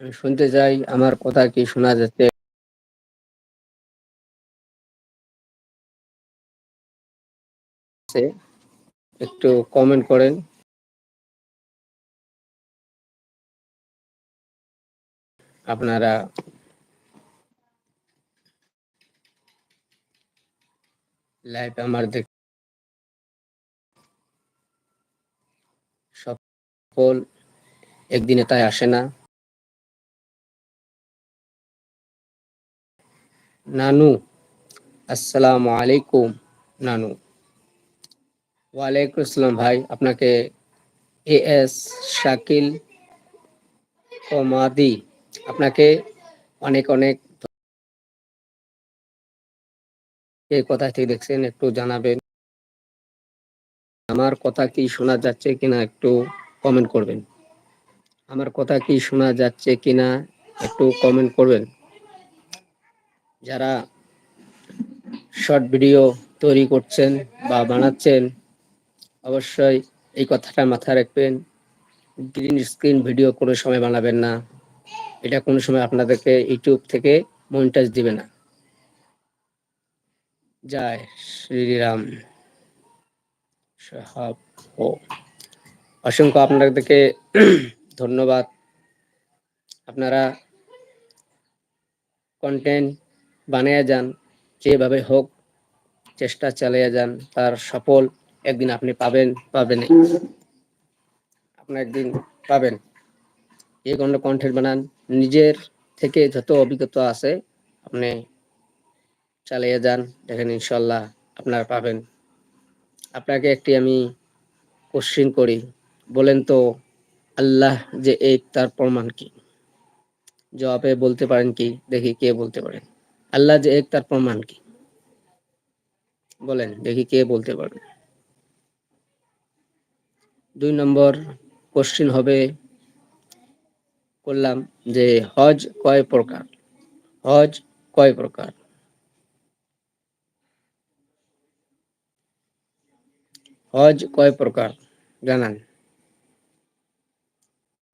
আমি শুনতে চাই, আমার কথা কি শোনা যাচ্ছে? একটু কমেন্ট করেন। আপনারা লাইভ আমার দেখ সকল একদিনে তাই আসে না। নানু, আসসালামু আলাইকুম নানু। ওয়ালাইকুম আসসালাম ভাই, আপনাকে এ এস শাকিল কমাদি আপনাকে অনেক অনেক কে কোথা থেকে দেখছেন, একটু জানাবেন। আমার কথা কি শোনা যাচ্ছে কিনা একটু কমেন্ট করবেন। আমার কথা কি শোনা যাচ্ছে কিনা একটু কমেন্ট করবেন। যারা শর্ট ভিডিও তৈরি করছেন বা বানাচ্ছেন, অবশ্যই এই কথাটা মাথায় রাখবেন। গ্রিন স্ক্রিন ভিডিও কোনো সময় বানাবেন না। এটা কোনো সময় আপনাদেরকে ইউটিউব থেকে মনিটাইজ দিবে না। জয় শ্রীরাম। ও। অসংখ্য আপনাদেরকে ধন্যবাদ। আপনারা কন্টেন্ট বানিয়ে যান, যেভাবে হোক চেষ্টা চালিয়ে যান, তার সফল একদিন আপনি পাবেন পাবেন আপনি একদিন পাবেন। এই কোনো কন্টেন্ট বানান, নিজের থেকে যত অভিজ্ঞতা আছে, আপনি চালিয়ে যান, দেখেন ইনশাল্লাহ আপনার পাবেন। আপনাকে একটি আমি কোশ্চিন করি, বলেন তো, আল্লাহ যে এক তার প্রমাণ কি? জবাবে বলতে পারেন কি? দেখি কে বলতে পারেন। আল্লাহ যে এক, তার প্রমাণ কি? বলেন, দেখি কে বলতে পারবে। দুই নম্বর কোশ্চিন হবে, করলাম যে হজ কয় প্রকার? হজ কয় প্রকার? হজ কয় প্রকার? জানান।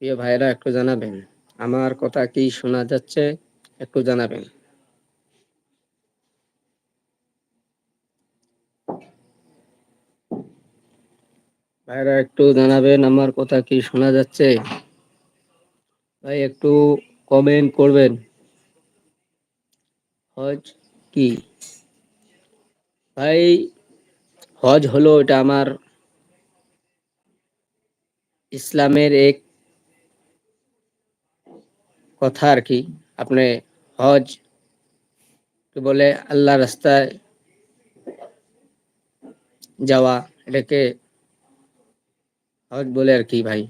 প্রিয় ভাইরা একটু জানাবেন। আমার কথা কি শোনা যাচ্ছে? একটু জানাবেন। ভাইরা একটু জানাবেন আমার কথা কি শোনা যাচ্ছে? ভাই, একটু কমেন্ট করবেন। হজ কি? ভাই, হজ হলো এটা আমার ইসলামের এক কথা আর কি। আপনি হজ বলে আল্লাহ রাস্তায় যাওয়া, এটাকে হজ বলে আর কি ভাই।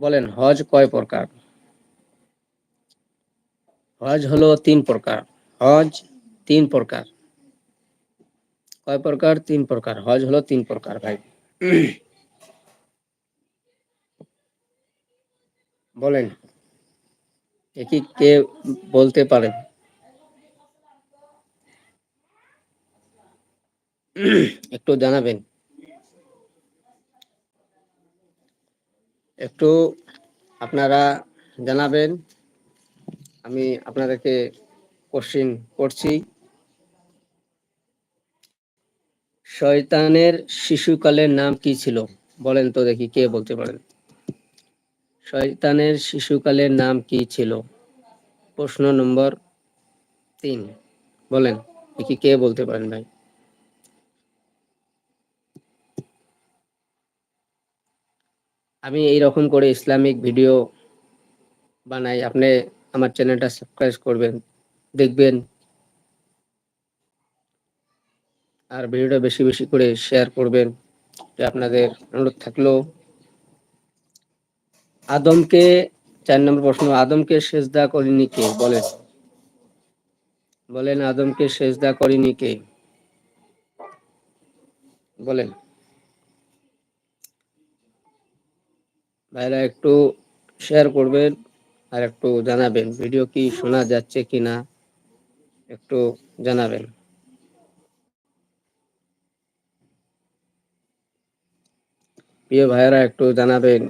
বলেন, হজ কয় প্রকার? হজ হলো তিন প্রকার। হজ তিন প্রকার। কয় প্রকার? তিন প্রকার। হজ হলো তিন প্রকার ভাই। বলেন একই কে বলতে পারেন একটু জানাবেন। একটু আপনারা জানাবেন। আমি আপনাদেরকে কোশ্চিন করছি। শয়তানের শিশুকালের নাম কি ছিল? বলেন তো দেখি কে বলতে পারেন। শয়তানের শিশুকালের নাম কি ছিল? প্রশ্ন নম্বর তিন। বলেন, দেখি কে বলতে পারেন ভাই। আমি এই রকম করে ইসলামিক ভিডিও বানাই। আপনি আমার চ্যানেলটা সাবস্ক্রাইব করবেন, দেখবেন। আর ভিডিওটা বেশি বেশি করে শেয়ার করবেন আপনাদের অনুরোধ থাকল। আদমকে, চার নম্বর প্রশ্ন, আদমকে সেজদা করিনি কে? বলেন। বলেন, আদমকে সেজদা করিনি কে? বলেন। ভাইরা একটু শেয়ার করবেন আর একটু জানাবেন। ভিডিও কি শোনা যাচ্ছে কি না একটু জানাবেন। প্রিয় ভাইরা একটু জানাবেন।